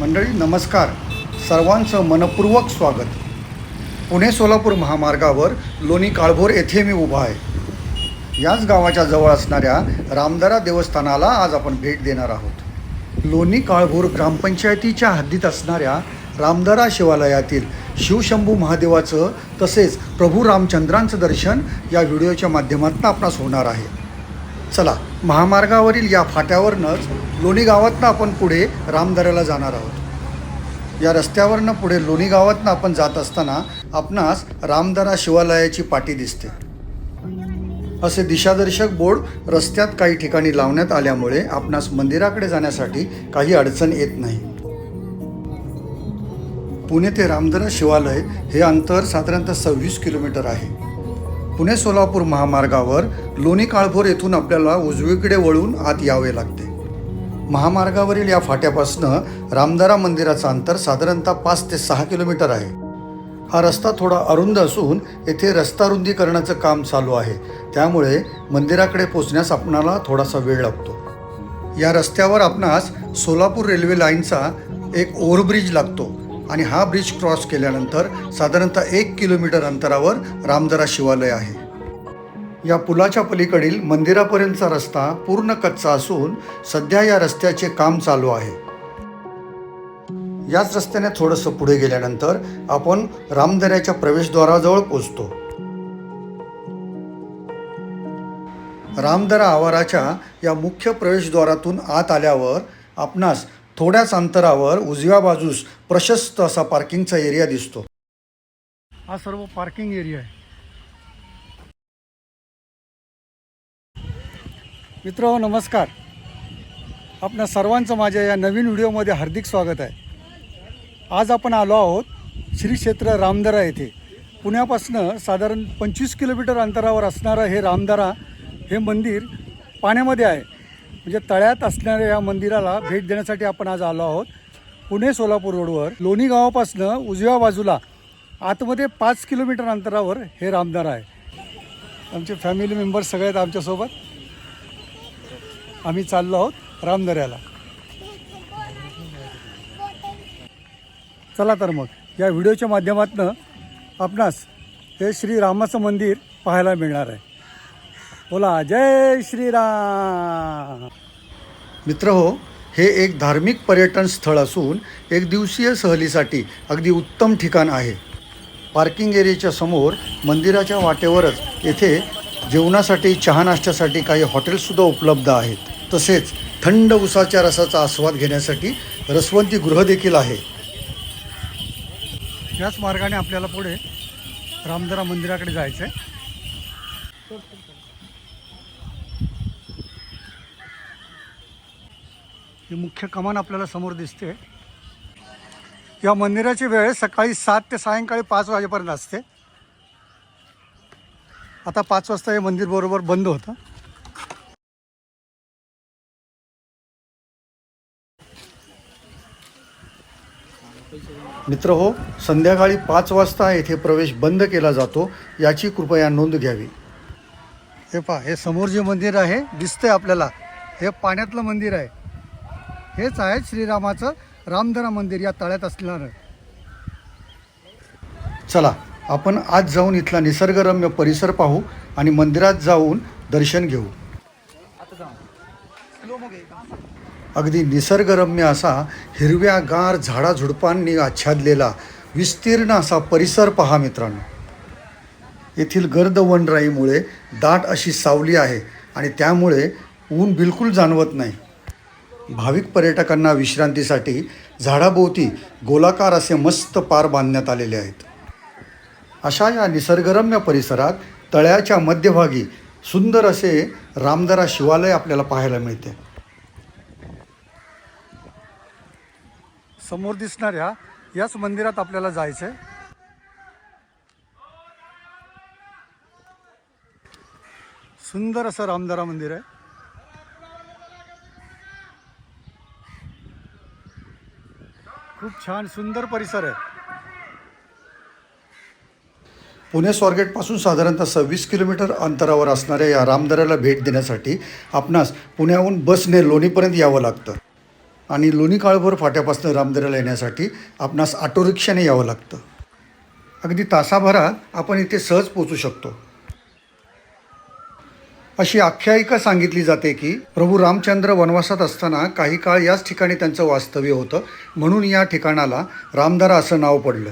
मंडळी नमस्कार. सर्वांचं मनपूर्वक स्वागत. पुणे सोलापूर महामार्गावर लोणी काळभोर येथे मी उभा आहे. याच गावाच्या जवळ असणाऱ्या रामदरा देवस्थानाला आज आपण भेट देणार आहोत. लोणी काळभोर ग्रामपंचायतीच्या हद्दीत असणाऱ्या रामदरा शिवालयातील शिवशंभू महादेवाचं तसेच प्रभू रामचंद्रांचं दर्शन या व्हिडिओच्या माध्यमातून आपणास होणार आहे. चला महामार्गावरील या फाट्यावरनंच लोणी गावातनं आपण पुढे रामदऱ्याला जाणार आहोत. या रस्त्यावरनं पुढे लोणी गावातनं आपण जात असताना आपणास रामदरा शिवालयाची पाटी दिसते. असे दिशादर्शक बोर्ड रस्त्यात काही ठिकाणी लावण्यात आल्यामुळे आपणास मंदिराकडे जाण्यासाठी काही अडचण येत नाही. पुणे ते रामदरा शिवालय हे अंतर साधारणतः सव्वीस किलोमीटर आहे. पुणे सोलापूर महामार्गावर लोणी काळभोर येथून आपल्याला उजवीकडे वळून आत यावे लागते. महामार्गावरील या फाट्यापासनं रामदारा मंदिराचं अंतर साधारणतः पाच ते सहा किलोमीटर आहे. हा रस्ता थोडा अरुंद असून येथे रस्ता रुंदीकरणाचं काम चालू आहे. त्यामुळे मंदिराकडे पोचण्यास आपणाला थोडासा वेळ लागतो. या रस्त्यावर आपणास सोलापूर रेल्वे लाईनचा एक ओव्हरब्रिज लागतो. आणि हा ब्रिज क्रॉस केल्यानंतर साधारणतः एक किलोमीटर अंतरावर रामदरा शिवालय आहे. या पुलाच्या पलीकडील मंदिरापर्यंतचा रस्ता पूर्ण कच्चा असून सध्या या रस्त्याचे काम चालू आहे. याच रस्त्याने थोडंसं पुढे गेल्यानंतर आपण रामदऱ्याच्या प्रवेशद्वाराजवळ पोचतो. रामदरा आवाराच्या या मुख्य प्रवेशद्वारातून आत आल्यावर आपणास थोड्याच अंतरावर उजव्या बाजूस प्रशस्त असा पार्किंगचा एरिया दिसतो. हा सर्व पार्किंग एरिया आहे. मित्र नमस्कार. आपणा सर्वांचं माझ्या या नवीन व्हिडिओमध्ये हार्दिक स्वागत आहे. आज आपण आलो आहोत श्री क्षेत्र रामदरा येथे. पुण्यापासनं साधारण पंचवीस किलोमीटर अंतरावर असणारं हे रामदरा हे मंदिर पाण्यामध्ये आहे. म्हणजे तळ्यात असणाऱ्या या मंदिराला भेट देण्यासाठी आपण आज आलो आहोत. पुणे सोलापूर रोडवर लोणी गावापासनं उजव्या बाजूला आतमध्ये पाच किलोमीटर अंतरावर हे रामदरा आहे. आमचे फॅमिली मेंबर्स सगळे आहेत आमच्यासोबत. आम्ही चाललो आहोत रामदऱ्याला चला तर मग या व्हिडिओच्या माध्यमातून आपणास हे श्रीरामाचं मंदिर पाहायला मिळणार आहे. बोला जय श्रीराम. मित्र हो हे एक धार्मिक पर्यटन स्थळ असून एक दिवसीय सहलीसाठी अगदी उत्तम ठिकाण आहे. पार्किंग एरियाच्या समोर मंदिराच्या वाटेवरच येथे जेवणासाठी चहा नाश्त्यासाठी काही हॉटेल्ससुद्धा उपलब्ध आहेत. तसेच थंड उसाच्या रसाचा आस्वाद घेण्यासाठी रसवंती गृह देखील आहे. याच मार्गाने आपल्याला पुढे रामदरा मंदिराकडे जायचं आहे ही मुख्य कमान आपल्याला समोर दिसते. या मंदिराची वेळ सकाळी सात ते सायंकाळी पाच वाजेपर्यंत असते. आता पाच वाजता हे मंदिर बरोबर बंद होतं. मित्र हो संध्याकाळी पाच वाजता येथे प्रवेश बंद केला जातो याची कृपया नोंद घ्यावी. हे पहा हे समोर जे मंदिर आहे दिसतंय आपल्याला. हे पाण्यातलं मंदिर आहे. हेच आहे श्रीरामाचं रामधरा मंदिर या तळ्यात असणारं चला आपण आज जाऊन इथला निसर्गरम्य परिसर पाहू आणि मंदिरात जाऊन दर्शन घेऊ. अगदी निसर्गरम्य असा हिरव्यागार झाडाझुडपांनी आच्छादलेला विस्तीर्ण असा परिसर पहा मित्रांनो. येथील गर्द वनराईमुळे दाट अशी सावली आहे आणि त्यामुळे ऊन बिलकुल जाणवत नाही. भाविक पर्यटकांना विश्रांतीसाठी झाडाभोवती गोलाकार असे मस्त पार बांधण्यात आलेले आहेत. अशा या निसर्गरम्य परिसरात तळ्याच्या मध्यभागी सुंदर असे रामदरा शिवालय आपल्याला पाहायला मिळते. समोर दिसणाऱ्या याच मंदिरात आपल्याला जायचं आहे सुंदर असं रामदरा मंदिर आहे. छान सुंदर परिसर आहे. पुणे स्वारगेटपासून साधारणतः सव्वीस किलोमीटर अंतरावर असणाऱ्या या रामदऱ्याला भेट देण्यासाठी आपणास पुण्याहून बसने लोणीपर्यंत यावं लागतं. आणि लोणी काळभर फाट्यापासून रामदऱ्याला येण्यासाठी आपणास ऑटो रिक्षाने यावं लागतं. अगदी तासाभरात आपण इथे सहज पोचू शकतो. अशी आख्यायिका सांगितली जाते की प्रभू रामचंद्र वनवासात असताना काही काळ याच ठिकाणी त्यांचं वास्तव्य होतं. म्हणून या ठिकाणाला रामदारा असं नाव पडलं.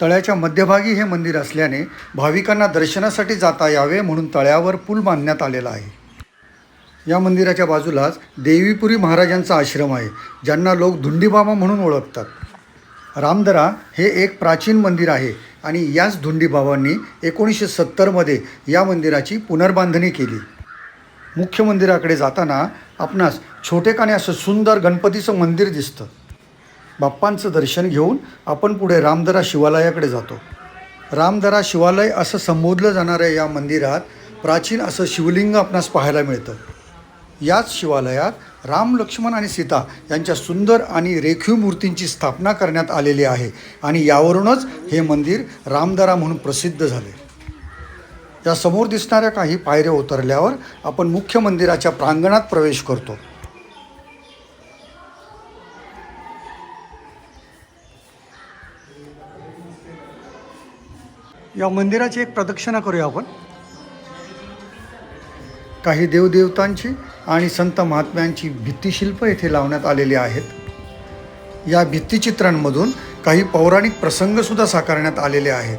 तळ्याच्या मध्यभागी हे मंदिर असल्याने भाविकांना दर्शनासाठी जाता यावे म्हणून तळ्यावर पूल बांधण्यात आलेला आहे. या मंदिराच्या बाजूलाच देवीपुरी महाराजांचा आश्रम आहे ज्यांना लोक धुंडीबाबा म्हणून ओळखतात. रामदरा हे एक प्राचीन मंदिर आहे आणि याच धुंडीबाबांनी एकोणीसशे सत्तरमध्ये या मंदिराची पुनर्बांधणी केली. मुख्य मंदिराकडे जाताना आपणास छोटेखाने असं सुंदर गणपतीचं मंदिर दिसतं. बाप्पांचं दर्शन घेऊन आपण पुढे रामदरा शिवालयाकडे जातो. रामदरा शिवालय असं संबोधलं जाणाऱ्या या मंदिरात प्राचीन असं शिवलिंग आपणास पाहायला मिळतं. याच शिवालयात राम लक्ष्मण आणि सीता यांच्या सुंदर आणि रेखीव मूर्तींची स्थापना करण्यात आलेली आहे. आणि यावरूनच हे मंदिर रामदारा म्हणून प्रसिद्ध झाले. या समोर दिसणाऱ्या काही पायऱ्या उतरल्यावर आपण मुख्य मंदिराच्या प्रांगणात प्रवेश करतो. या मंदिराची एक प्रदक्षिणा करूया आपण. काही देवदेवतांची आणि संत महात्म्यांची भित्तिशिल्प येथे लावण्यात आलेली आहेत. या भित्तिचित्रांमधून काही पौराणिक प्रसंगसुद्धा साकारण्यात आलेले आहेत.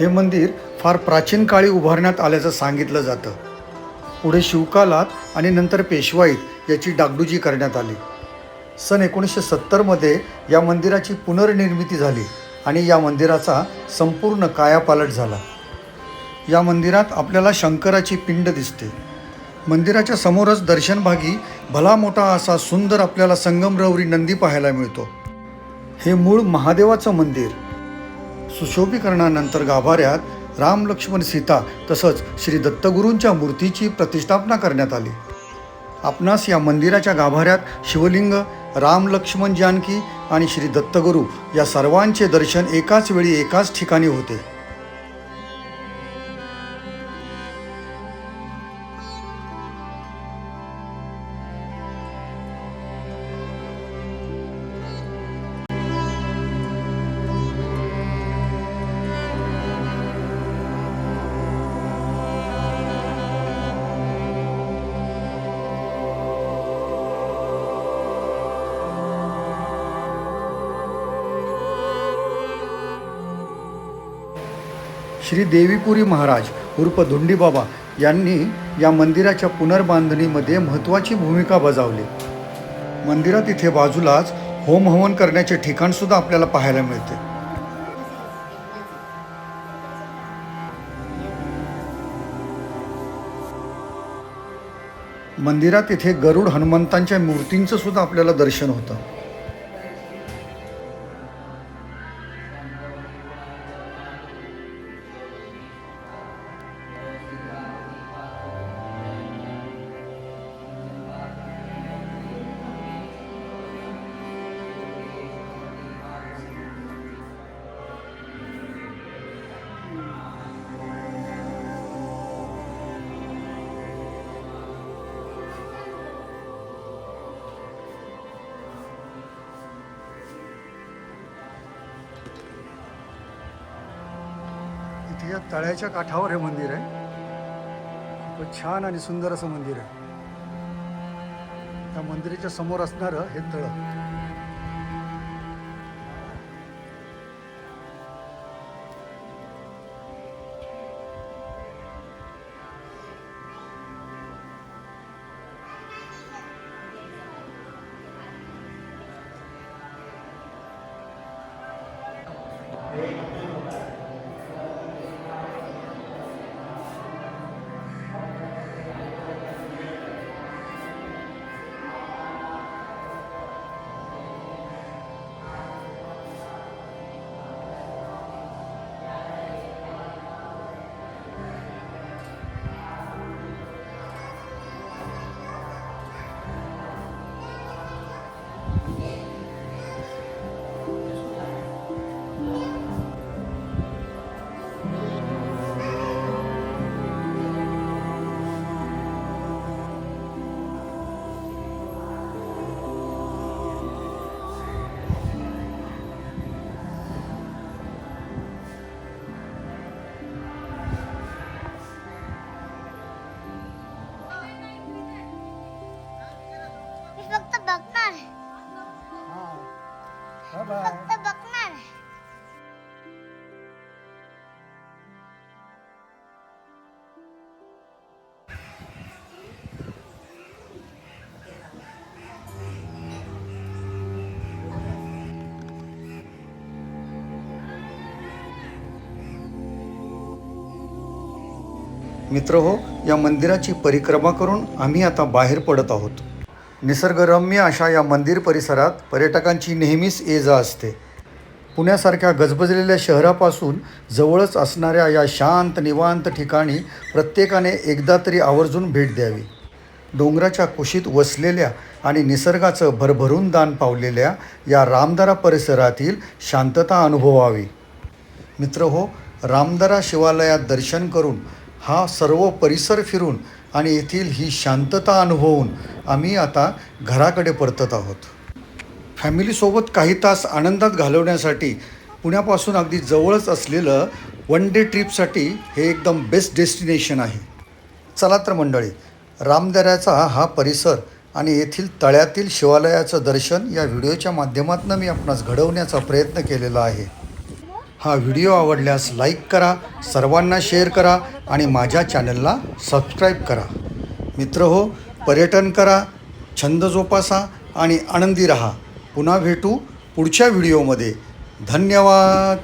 हे मंदिर फार प्राचीन काळी उभारण्यात आल्याचं सांगितलं जातं. पुढे शिवकालात आणि नंतर पेशवाईत याची डागडुजी करण्यात आली. सन एकोणीसशे सत्तरमध्ये या मंदिराची पुनर्निर्मिती झाली आणि या मंदिराचा संपूर्ण कायापालट झाला. या मंदिरात आपल्याला शंकराची पिंड दिसते. मंदिराच्या समोरच दर्शनभागी भला मोठा असा सुंदर आपल्याला संगमरवरी नंदी पाहायला मिळतो. हे मूळ महादेवाचं मंदिर. सुशोभीकरणानंतर गाभाऱ्यात राम लक्ष्मण सीता तसंच श्री दत्तगुरूंच्या मूर्तीची प्रतिष्ठापना करण्यात आली. आपणास या मंदिराच्या गाभाऱ्यात शिवलिंग राम लक्ष्मण जानकी आणि श्री दत्तगुरू या सर्वांचे दर्शन एकाच वेळी एकाच ठिकाणी होते. श्री देवीपुरी महाराज उर्फ धुंडीबाबा यांनी या मंदिराच्या पुनर्बांधणीमध्ये महत्त्वाची भूमिका बजावली. मंदिरात इथे बाजूलाच होम हवन करण्याचे ठिकाणसुद्धा आपल्याला पाहायला मिळते. मंदिरात इथे गरुड हनुमंतांच्या मूर्तींचं सुद्धा आपल्याला दर्शन होतं. या तळ्याच्या काठावर हे मंदिर आहे. खूपच छान आणि सुंदर असं मंदिर आहे. त्या मंदिराच्या समोर असणारं हे तळ. बघणार. फक्त बघणार. मित्र हो या मंदिराची परिक्रमा करून आम्ही आता बाहेर पडत आहोत. निसर्गरम्य अशा या मंदिर परिसरात पर्यटकांची नेहमीच ये जा असते. पुण्यासारख्या गजबजलेल्या शहरापासून जवळच असणाऱ्या या शांत निवांत ठिकाणी प्रत्येकाने एकदा तरी आवर्जून भेट द्यावी. डोंगराच्या कुशीत वसलेल्या आणि निसर्गाचं भरभरून दान पावलेल्या या रामदारा परिसरातील शांतता अनुभवावी. मित्र हो रामदरा शिवालयात दर्शन करून हा सर्व परिसर फिरून आणि येथील ही शांतता अनुभवून आम्ही आता घराकडे परतत आहोत. फॅमिलीसोबत काही तास आनंदात घालवण्यासाठी पुण्यापासून अगदी जवळच असलेलं वन डे ट्रिपसाठी हे एकदम बेस्ट डेस्टिनेशन आहे. चला तर मंडळी रामदऱ्याचा हा परिसर आणि येथील तळ्यातील शिवालयाचं दर्शन या व्हिडिओच्या माध्यमातून मी आपणास घडवण्याचा प्रयत्न केलेला आहे. हा व्हिडिओ आवडल्यास लाईक करा सर्वांना शेअर करा आणि माझ्या चॅनलला सबस्क्राईब करा. मित्र हो पर्यटन करा छंद जोपासा आणि आनंदी रहा. पुन्हा भेटू पुढच्या व्हिडिओमध्ये. धन्यवाद.